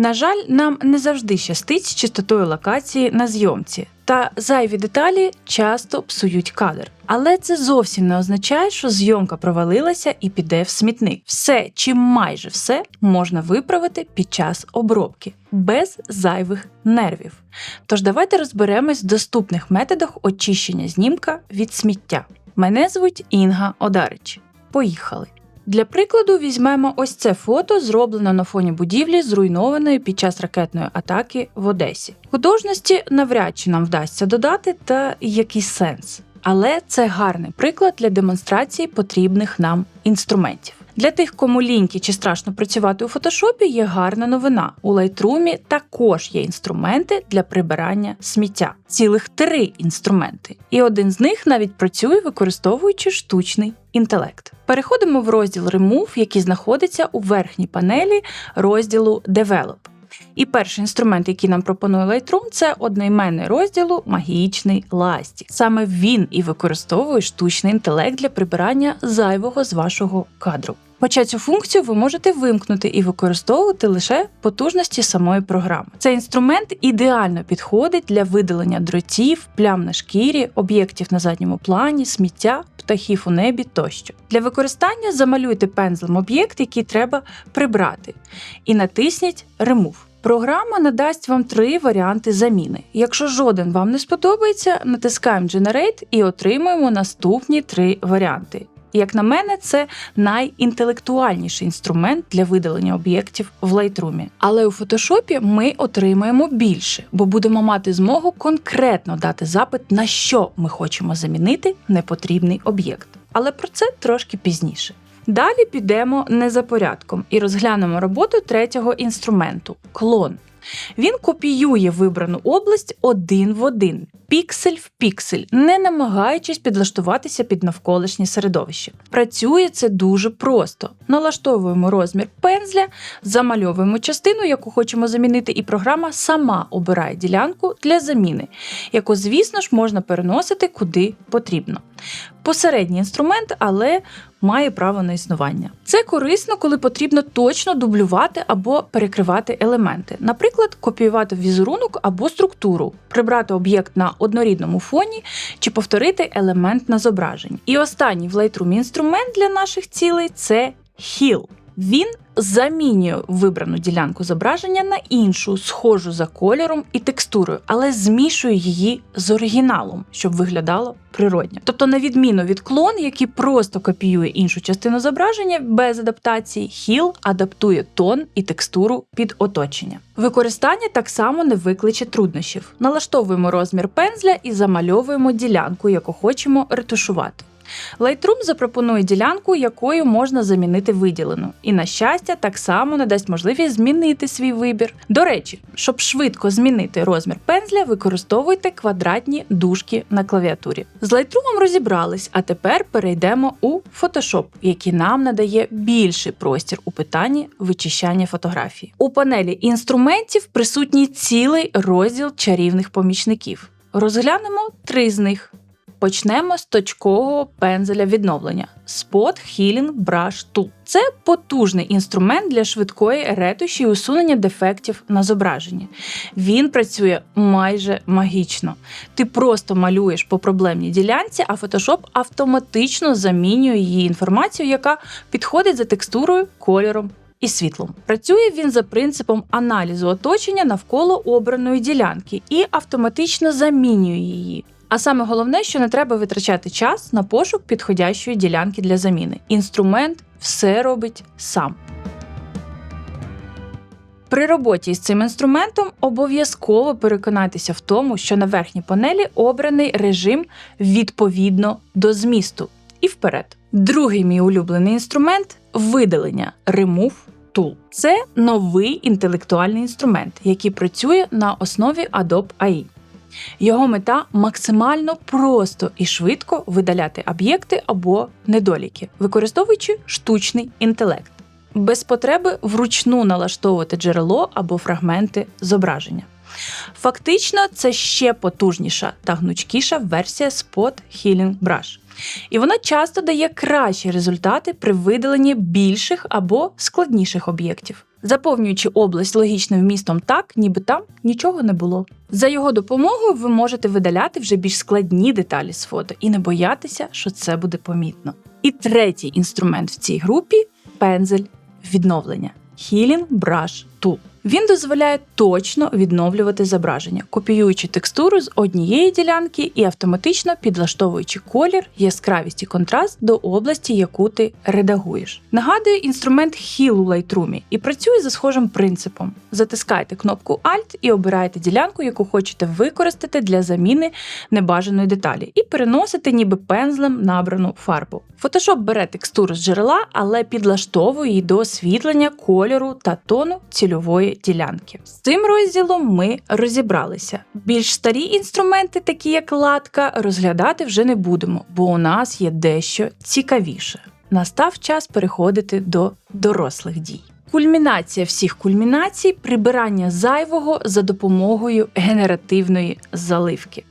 На жаль, нам не завжди щастить з чистотою локації на зйомці, та зайві деталі часто псують кадр. Але це зовсім не означає, що зйомка провалилася і піде в смітник. Все чи майже все можна виправити під час обробки без зайвих нервів. Тож давайте розберемось в доступних методах очищення знімка від сміття. Мене звуть Інга Одарич. Поїхали! Для прикладу візьмемо ось це фото, зроблено на фоні будівлі, зруйнованої під час ракетної атаки в Одесі. Художності навряд чи нам вдасться додати та який сенс. Але це гарний приклад для демонстрації потрібних нам інструментів. Для тих, кому ліньки чи страшно працювати у фотошопі, є гарна новина. У Lightroom також є інструменти для прибирання сміття. Цілих три інструменти. І один з них навіть працює, використовуючи штучний інтелект. Переходимо в розділ Remove, який знаходиться у верхній панелі розділу Develop. І перший інструмент, який нам пропонує Lightroom, це одноіменний розділу магічний ласті. Саме він і використовує штучний інтелект для прибирання зайвого з вашого кадру. Хоча цю функцію ви можете вимкнути і використовувати лише потужності самої програми. Цей інструмент ідеально підходить для видалення дротів, плям на шкірі, об'єктів на задньому плані, сміття, птахів у небі тощо. Для використання замалюйте пензлем об'єкт, який треба прибрати, і натисніть Remove. Програма надасть вам три варіанти заміни. Якщо жоден вам не сподобається, натискаємо Generate і отримуємо наступні три варіанти. Як на мене, це найінтелектуальніший інструмент для видалення об'єктів в Lightroom. Але у фотошопі ми отримаємо більше, бо будемо мати змогу конкретно дати запит, на що ми хочемо замінити непотрібний об'єкт. Але про це трошки пізніше. Далі підемо не за порядком і розглянемо роботу третього інструменту клон. Він копіює вибрану область один в один, піксель в піксель, не намагаючись підлаштуватися під навколишнє середовище. Працює це дуже просто. Налаштовуємо розмір пензля, замальовуємо частину, яку хочемо замінити, і програма сама обирає ділянку для заміни, яку, звісно ж, можна переносити куди потрібно. Посередній інструмент, але має право на існування. Це корисно, коли потрібно точно дублювати або перекривати елементи, наприклад, копіювати візерунок або структуру, прибрати об'єкт на однорідному фоні чи повторити елемент на зображенні. І останній в Lightroom інструмент для наших цілей це Heal. Він замінює вибрану ділянку зображення на іншу, схожу за кольором і текстурою, але змішує її з оригіналом, щоб виглядало природньо. Тобто, на відміну від клон, який просто копіює іншу частину зображення без адаптації, Heal адаптує тон і текстуру під оточення. Використання так само не викличе труднощів. Налаштовуємо розмір пензля і замальовуємо ділянку, яку хочемо ретушувати. Lightroom запропонує ділянку, якою можна замінити виділену, і, на щастя, так само надасть можливість змінити свій вибір. До речі, щоб швидко змінити розмір пензля, використовуйте квадратні дужки на клавіатурі. З Lightroom розібрались, а тепер перейдемо у Photoshop, який нам надає більший простір у питанні вичищання фотографії. У панелі інструментів присутній цілий розділ чарівних помічників. Розглянемо три з них. Почнемо з точкового пензеля відновлення Spot Healing Brush Tool. Це потужний інструмент для швидкої ретуші і усунення дефектів на зображенні. Він працює майже магічно. Ти просто малюєш по проблемній ділянці, а Photoshop автоматично замінює її інформацію, яка підходить за текстурою, кольором. І світлом працює він за принципом аналізу оточення навколо обраної ділянки і автоматично замінює її. А саме головне, що не треба витрачати час на пошук підходящої ділянки для заміни. Інструмент все робить сам. При роботі з цим інструментом обов'язково переконайтеся в тому, що на верхній панелі обраний режим відповідно до змісту. І вперед. Другий мій улюблений інструмент видалення Remove Tool. Це новий інтелектуальний інструмент, який працює на основі Adobe AI. Його мета максимально просто і швидко видаляти об'єкти або недоліки, використовуючи штучний інтелект, без потреби вручну налаштовувати джерело або фрагменти зображення. Фактично, це ще потужніша та гнучкіша версія Spot Healing Brush. І вона часто дає кращі результати при видаленні більших або складніших об'єктів. Заповнюючи область логічним вмістом так, ніби там нічого не було. За його допомогою ви можете видаляти вже більш складні деталі з фото і не боятися, що це буде помітно. І третій інструмент в цій групі пензель відновлення Healing Brush Tool. Він дозволяє точно відновлювати зображення, копіюючи текстуру з однієї ділянки і автоматично підлаштовуючи колір, яскравість і контраст до області, яку ти редагуєш. Нагадує інструмент Heal у Lightroom і працює за схожим принципом: затискайте кнопку Alt і обираєте ділянку, яку хочете використати для заміни небажаної деталі, і переносите ніби пензлем набрану фарбу. Photoshop бере текстуру з джерела, але підлаштовує її до освітлення, кольору та тону цільової ділянки. З цим розділом ми розібралися. Більш старі інструменти, такі як латка, розглядати вже не будемо, бо у нас є дещо цікавіше. Настав час переходити до дорослих дій. Кульмінація всіх кульмінацій прибирання зайвого за допомогою генеративної заливки.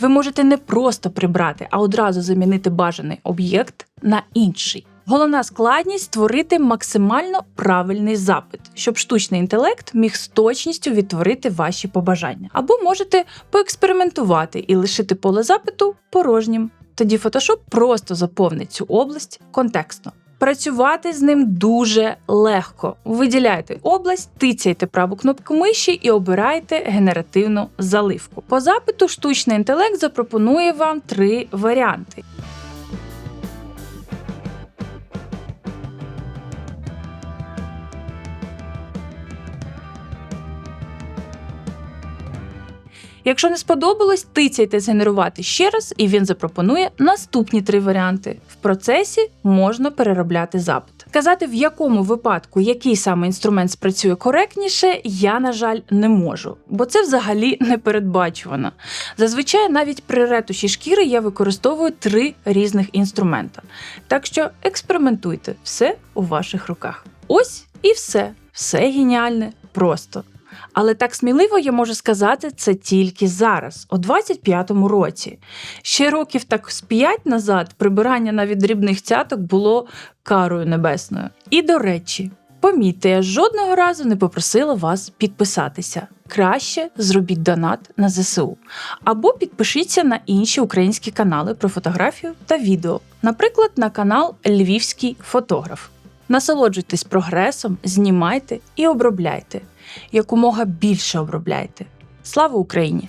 Ви можете не просто прибрати, а одразу замінити бажаний об'єкт на інший. Головна складність створити максимально правильний запит, щоб штучний інтелект міг з точністю відтворити ваші побажання. Або можете поекспериментувати і лишити поле запиту порожнім. Тоді Photoshop просто заповнить цю область контекстно. Працювати з ним дуже легко. Виділяйте область, тицяйте праву кнопку миші і обирайте генеративну заливку. По запиту штучний інтелект запропонує вам три варіанти. Якщо не сподобалось, тицяйте згенерувати ще раз, і він запропонує наступні три варіанти. В процесі можна переробляти запит. Казати, в якому випадку який саме інструмент спрацює коректніше, я, на жаль, не можу, бо це взагалі не передбачувано. Зазвичай навіть при ретуші шкіри я використовую три різних інструмента. Так що експериментуйте, все у ваших руках. Ось і все. Все геніальне, просто. Але так сміливо я можу сказати це тільки зараз, у 25-му році. Ще років так з 5 назад прибирання навіть дрібних цяток було карою небесною. І до речі, помітьте, я жодного разу не попросила вас підписатися. Краще зробіть донат на ЗСУ. Або підпишіться на інші українські канали про фотографію та відео, наприклад, на канал Львівський фотограф. Насолоджуйтесь прогресом, знімайте і обробляйте. Якомога більше обробляйте. Слава Україні!